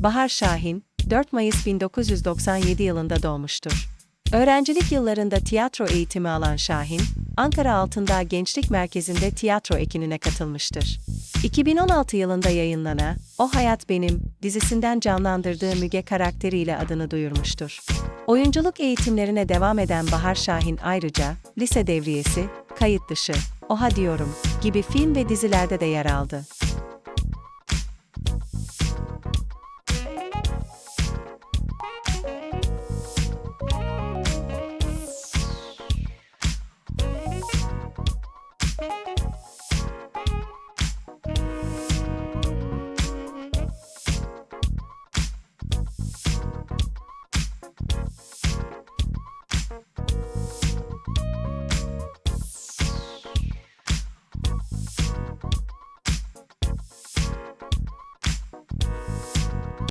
Bahar Şahin, 4 Mayıs 1997 yılında doğmuştur. Öğrencilik yıllarında tiyatro eğitimi alan Şahin, Ankara Altındağ Gençlik Merkezi'nde tiyatro ekinine katılmıştır. 2016 yılında yayınlanan O Hayat Benim dizisinden canlandırdığı Müge karakteriyle adını duyurmuştur. Oyunculuk eğitimlerine devam eden Bahar Şahin ayrıca Lise Devriyesi, Kayıt Dışı, Oha Diyorum gibi film ve dizilerde de yer aldı. you